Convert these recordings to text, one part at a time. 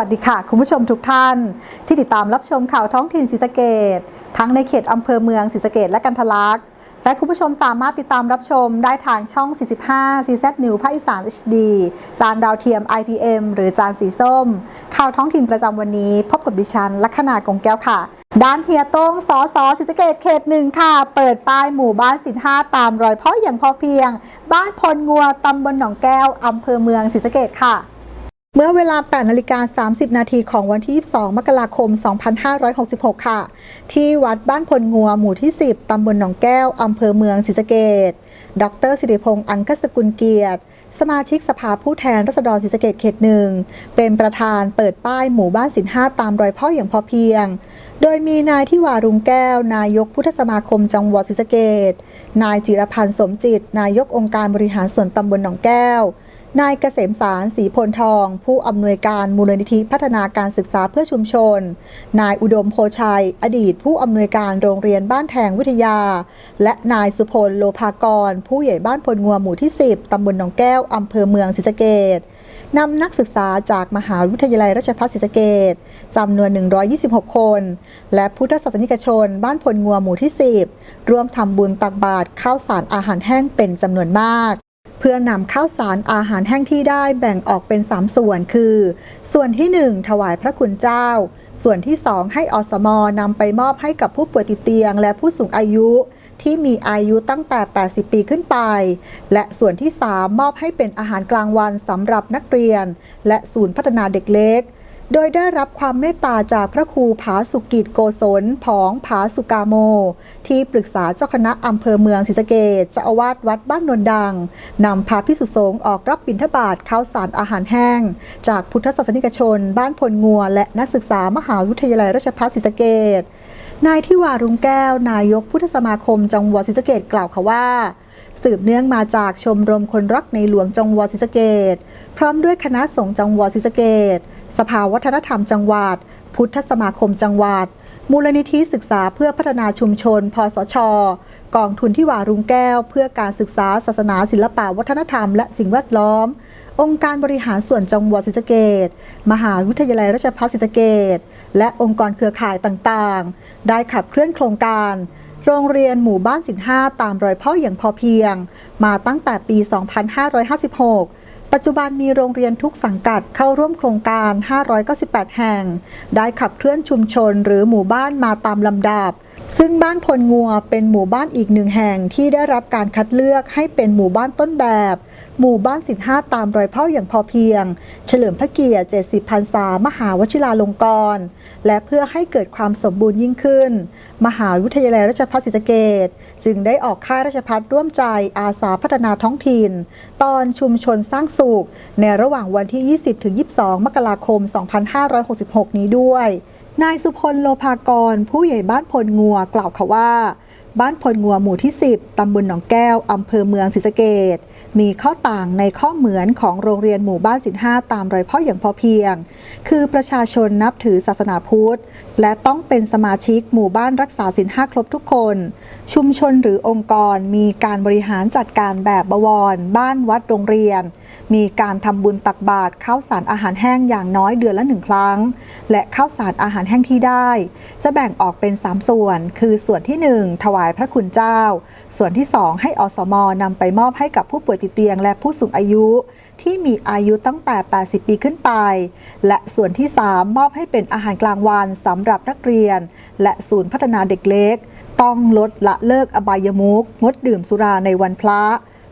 สวัสดีค่ะ คุณผู้ชมทุกท่าน ที่ติดตามรับชมข่าวท้องถิ่นศรีสะเกดทั้งในเขตอำเภอเมืองศรีสะเกดและกันทะลักและคุณผู้ชมสามารถติดตามรับชมได้ทางช่อง 45 CZ New ภาคอีสาน HD จานดาวเทียม IPM หรือจานสีส้ม ข่าวท้องถิ่นประจำวันนี้ พบกับดิฉัน ลัคนากงแก้วค่ะ ด้านเฮียโต้งสอสอศรีสะเกดเขตหนึ่งค่ะ เปิดป้ายหมู่บ้านสินห้าตามรอยพ่ออย่างพอเพียง บ้านพลงัวตำบลหนองแก้วอำเภอเมืองศรีสะเกดค่ะ เมื่อเวลา 8 นาฬิกา 30 นาทีของวันที่ 22 มกราคม 2566 ค่ะ ที่วัดบ้านพลงัวหมู่ที่ 10 ตำบลหนองแก้ว อำเภอเมืองศรีสะเกดดรสิริพงษ์อังคสกุลเกียรติ สมาชิกสภาผู้แทนราษฎรศรีสะเกดเขตหนึ่ง เป็นประธานเปิดป้ายหมู่บ้านสินห้าตามรอยพ่ออย่างพอเพียง โดยมีนายที่วารุงแก้ว นายกพุทธสมาคมจังหวัดศรีสะเกดนายจิรพันธ์สมจิต นายกองค์การบริหารส่วนตำบลหนองแก้ว นายเกษมสารสีพลทอง ผู้อำนวยการมูลนิธิพัฒนาการศึกษาเพื่อชุมชน นายอุดมโพชัย อดีต ผู้อำนวยการโรงเรียนบ้านแทงวิทยา และนายสุพลโลภากร ผู้ใหญ่บ้านพลงัวหมู่ที่ 10 ตำบลหนองแก้ว อำเภอเมืองศรีสะเกดนำนักศึกษาจากมหาวิทยาลัยราชภัฏศรีสะเกดจำนวน 126 คน และพุทธศาสนิกชน บ้านพลงัวหมู่ที่ 10 ร่วมทำบุญตักบาตรข้าวสารอาหารแห้งเป็นจำนวนมาก เพื่อนำข้าวสารอาหารแห้งที่ได้แบ่งออกเป็น 3 ส่วนคือ ส่วนที่ 1 ถวายพระคุณเจ้า ส่วนที่ 2 ให้อสมนำไปมอบให้กับผู้ป่วยติดเตียง และผู้สูงอายุที่มีอายุตั้งแต่ 80 ปีขึ้นไป และส่วนที่ 3 มอบให้เป็นอาหารกลางวันสำหรับนักเรียน และศูนย์พัฒนาเด็กเล็ก โดยได้รับความเมตตาจากพระครูผาสุกิจโกศลผองผาสุกาโม ที่ปรึกษาเจ้าคณะอำเภอเมืองศรีสะเกดเจ้าอาวาสวัดบ้านนนดัง นำพาพิสุสงฆ์ออกรับบิณฑบาตข้าวสารอาหารแห้ง จากพุทธศาสนิกชน บ้านพลงัว และนักศึกษามหาวิทยาลัยราชภัฏศรีสะเกดนายที่วารุงแก้ว นายกพุทธสมาคมจังหวัดศรีสะเกดกล่าวค่ะว่าสืบเนื่องมาจากชมรมคนรักในหลวงจังหวัดศรีสะเกดพร้อมด้วยคณะสงฆ์จังหวัดศรีสะเกด สภาวัฒนธรรมจังหวัด พุทธสมาคมจังหวัด มูลนิธิศึกษาเพื่อพัฒนาชุมชน พสช กองทุนที่วารุงแก้ว เพื่อการศึกษาศาสนาศิลปะวัฒนธรรมและสิ่งแวดล้อม องค์การบริหารส่วนจังหวัดศรีสะเกดมหาวิทยาลัยราชภัฏศรีสะเกดและองค์กรเครือข่ายต่างๆ ได้ขับเคลื่อนโครงการโรงเรียนหมู่บ้านสินห้าตามรอยพ่ออย่างพอเพียง มาตั้งแต่ปี 2556 ปัจจุบันมีโรงเรียนทุกสังกัดเข้าร่วมโครงการ 598 แห่ง ได้ขับเคลื่อนชุมชนหรือหมู่บ้านมาตามลำดับ ซึ่งบ้านพลงัวเป็นหมู่บ้านอีกหนึ่งแห่งที่ได้รับการคัดเลือกให้เป็นหมู่บ้านต้นแบบ หมู่บ้านสินห้าตามรอยพ่ออย่างพอเพียง เฉลิมพระเกียรติ 70พรรษามหาวชิราลงกรณ์และเพื่อให้เกิดความสมบูรณ์ยิ่งขึ้น มหาวิทยาลัยราชภัฏศรีสะเกดจึงได้ออกค่ายราชภัฏร่วมใจอาสาพัฒนาท้องถิ่น ตอนชุมชนสร้างสุขในระหว่างวันที่ 20-22 มกราคม 2566 นี้ด้วย นายสุพลโลภากร ผู้ใหญ่บ้านพลงัวกล่าวค่ะว่า บ้านพลงัวหมู่ที่ 10 ตำบลหนองแก้ว อำเภอเมืองศรีสะเกดมีข้อต่างในข้อเหมือนของโรงเรียนหมู่บ้านสินห้าตามรอยพ่ออย่างพอเพียง คือประชาชนนับถือศาสนาพุทธ และต้องเป็นสมาชิกหมู่บ้านรักษาสินห้าครบทุกคน ชุมชนหรือองค์กรมีการบริหารจัดการแบบบวร บ้านวัดโรงเรียน มีการทำบุญตักบาตรข้าวสารอาหารแห้งอย่างน้อยเดือนละหนึ่งครั้ง และข้าวสารอาหารแห้งที่ได้ จะแบ่งออกเป็น 3 ส่วน คือส่วนที่ 1 ถวายพระคุณเจ้า ส่วนที่ 2 ให้อสมนำไปมอบให้กับผู้ป่วยติดเตียง และผู้สูงอายุ ที่มีอายุตั้งแต่ 80 ปีขึ้นไป และส่วนที่ 3 มอบให้เป็นอาหารกลางวันสำหรับนักเรียน และศูนย์พัฒนาเด็กเล็ก ต้องลดละเลิกอบายมุกงดดื่มสุราในวันพระ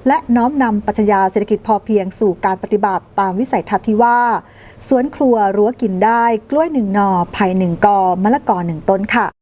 และน้อมนำปัญญาเศรษฐกิจพอเพียงสู่การปฏิบัติตามวิสัยทัศน์ที่ว่า สวนครัวรั้วกินได้ กล้วยหนึ่งหนอ่อไผ่หนึ่งกอมะละกอหนึ่งต้นค่ะ